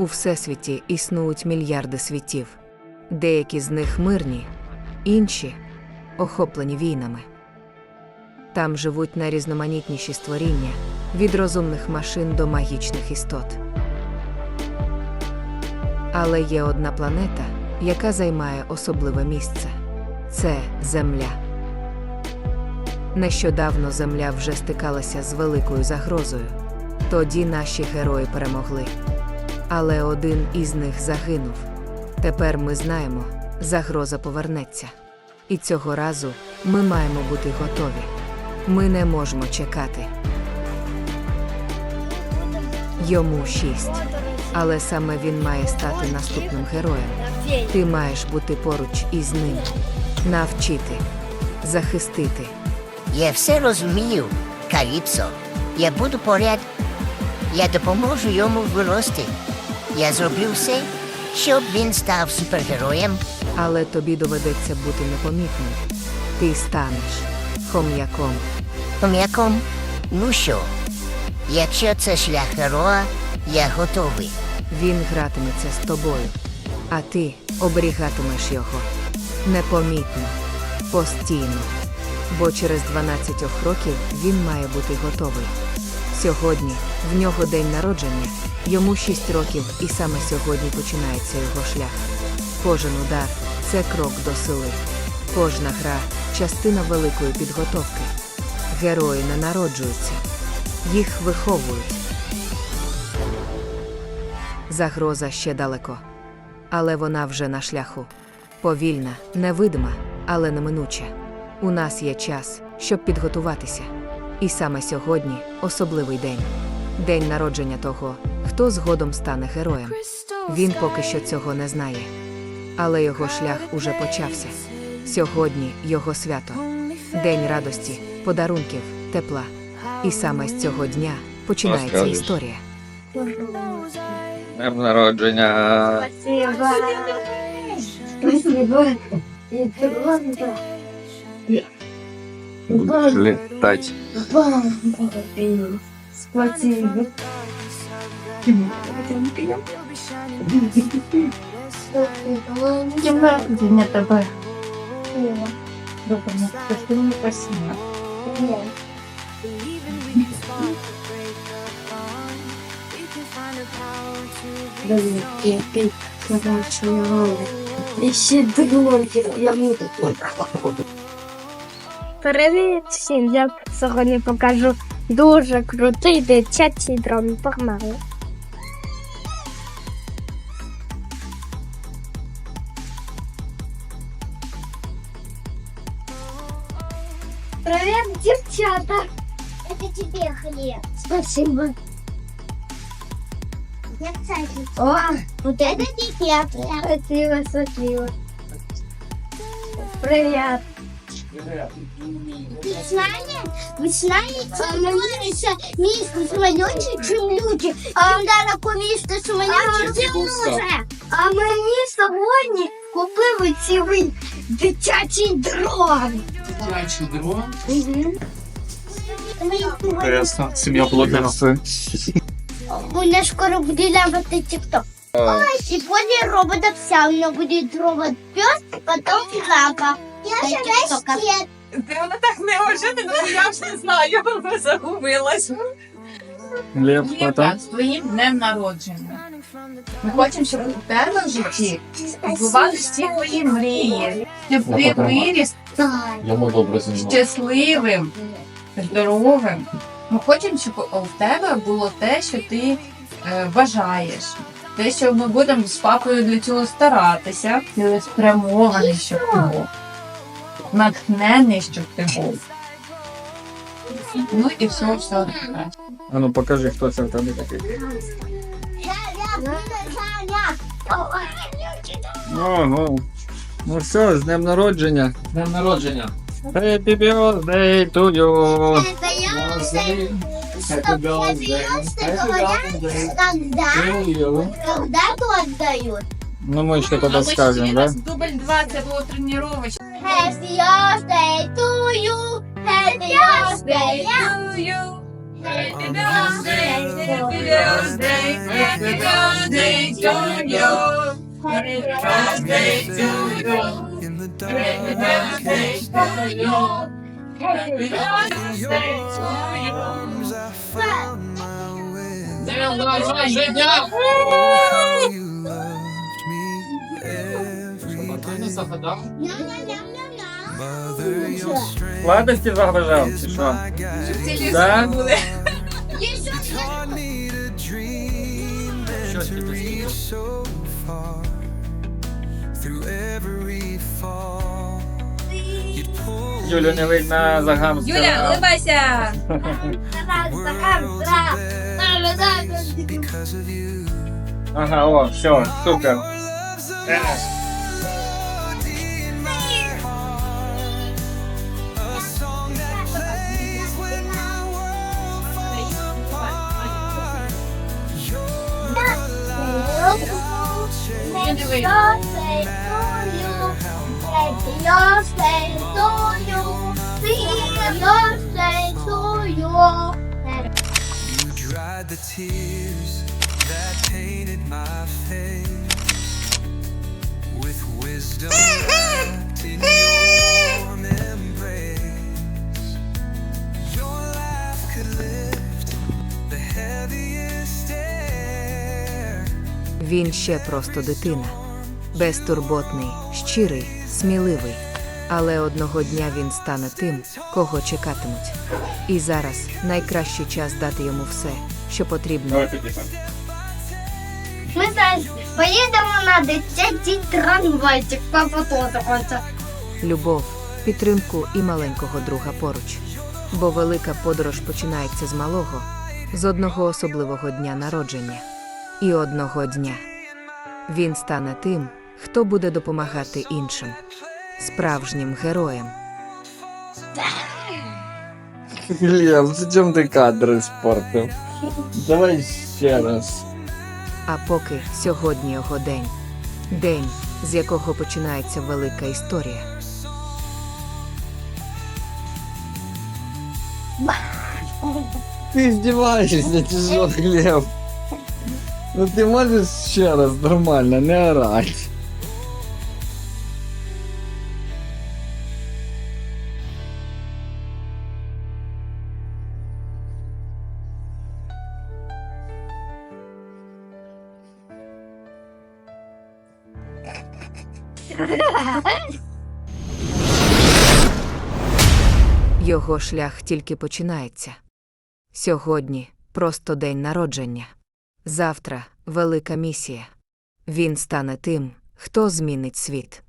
У всесвіті існують мільярди світів. Деякі з них мирні, інші охоплені війнами. Там живуть найрізноманітніші створіння від розумних машин до магічних істот. Але є одна планета, яка займає особливе місце це Земля. Нещодавно Земля вже стикалася з великою загрозою. Тоді наші герої перемогли. Але один із них загинув. Тепер ми знаємо, загроза повернеться. І цього разу ми маємо бути готові. Ми не можемо чекати. Йому шість. Але саме він має стати наступним героєм. Ти маєш бути поруч із ним, навчити, захистити. Я все розумію, Каліпсо. Я буду поряд. Я допоможу йому вирости. Я зроблю все, щоб він став супергероєм. Але тобі доведеться бути непомітним. Ти станеш хом'яком. Хом'яком, ну що? Якщо це шлях героя, я готовий. Він гратиметься з тобою, а ти оберігатимеш його непомітно, постійно. Бо через 12 років він має бути готовий. Сьогодні в нього день народження, йому 6 років, і саме сьогодні починається його шлях. Кожен удар це крок до сили. Кожна гра частина великої підготовки. Герої не народжуються, їх виховують. Загроза ще далеко. Але вона вже на шляху. Повільна, невидима, але неминуча. У нас є час, щоб підготуватися. І саме сьогодні особливий день день народження того, хто згодом стане героєм. Він поки що цього не знає. Але його шлях уже почався. Сьогодні його свято, день радості, подарунків, тепла. І саме з цього дня починається історія. Днем народження. Спасибо. Спасибо. Будеш літати. Спасибо. День рождения тебе. Спасибо, спасибо. Привет, я я буду. Привіт всім! Я сьогодні покажу дуже крутий дитячий дрон. Погнали! Привіт, дівчата! Это тебе хлеб. Спасибо. Я, кстати, О, вот это тебе хлеб. спасибо, спасибо. Привіт. Вы знали, вы знаете, лучше миску самолете, чем люди. Чем далеко миску самолете, чем лучше. А мені сьогодні купили цілий дитячий дрон. Дитячий дрон. Мы- Интересно. Семья блогеров. У нас скоро будет работать ТикТок. И после робота вся у меня будет робот пес, потом лапа. Я же растет. Вона так неожиданно, я ж не знаю, загубилась. Лев, Євка, з твоїм днем народження. Ми хочемо, щоб у тебе в житті відбувалися всі твої мрії, щоб ти виріс щасливим, здоровим. Ми хочемо, щоб у тебе було те, що ти е, бажаєш. Те, що ми будемо з папою для цього старатися, цілеспрямований, щоб ти був. Натхнений, щоб ти був. Ну і все, все. А ну покажи, хто це в тебе такий. О, ну. Ну все, з днем народження. З днем народження. Happy birthday to you. Это Happy birthday. Happy birthday. Когда? to. Когда то отдают? Ну мы еще тогда скажем, да? Дубль 2 це було тренувачне. Happy birthday to you. Happy birthday to you. Happy birthday, happy birthday, happy birthday birthday to you. Happy birthday to you. Happy birthday to you. Happy birthday to you. З Днем народження! Ти не загадав? Сладості забажав, чи що? Да? Юлю не видно за гамстера. Юля, улибайся! Ага, о, все, супер. You dried the tears that painted my face with wisdom wrapped in your warm embrace. Your laugh could lift the heaviest air. Він ще просто дитина. Безтурботний, щирий, сміливий. Але одного дня він стане тим, кого чекатимуть. І зараз найкращий час дати йому все, що потрібно. Давай. Ми зараз поїдемо на дитячий трамвайчик, папа теж любов, підтримку і маленького друга поруч. Бо велика подорож починається з малого, з одного особливого дня народження. І одного дня він стане тим, хто буде допомагати іншим, справжнім героєм. Ілля, зачем ти кадри спортив? Давай ще раз. А поки сьогодні його день, день, з якого починається велика історія. Ти здіваєшся, чи що, Ну ти можеш ще раз нормально, не орать. Його шлях тільки починається. Сьогодні просто день народження. Завтра велика місія. Він стане тим, хто змінить світ.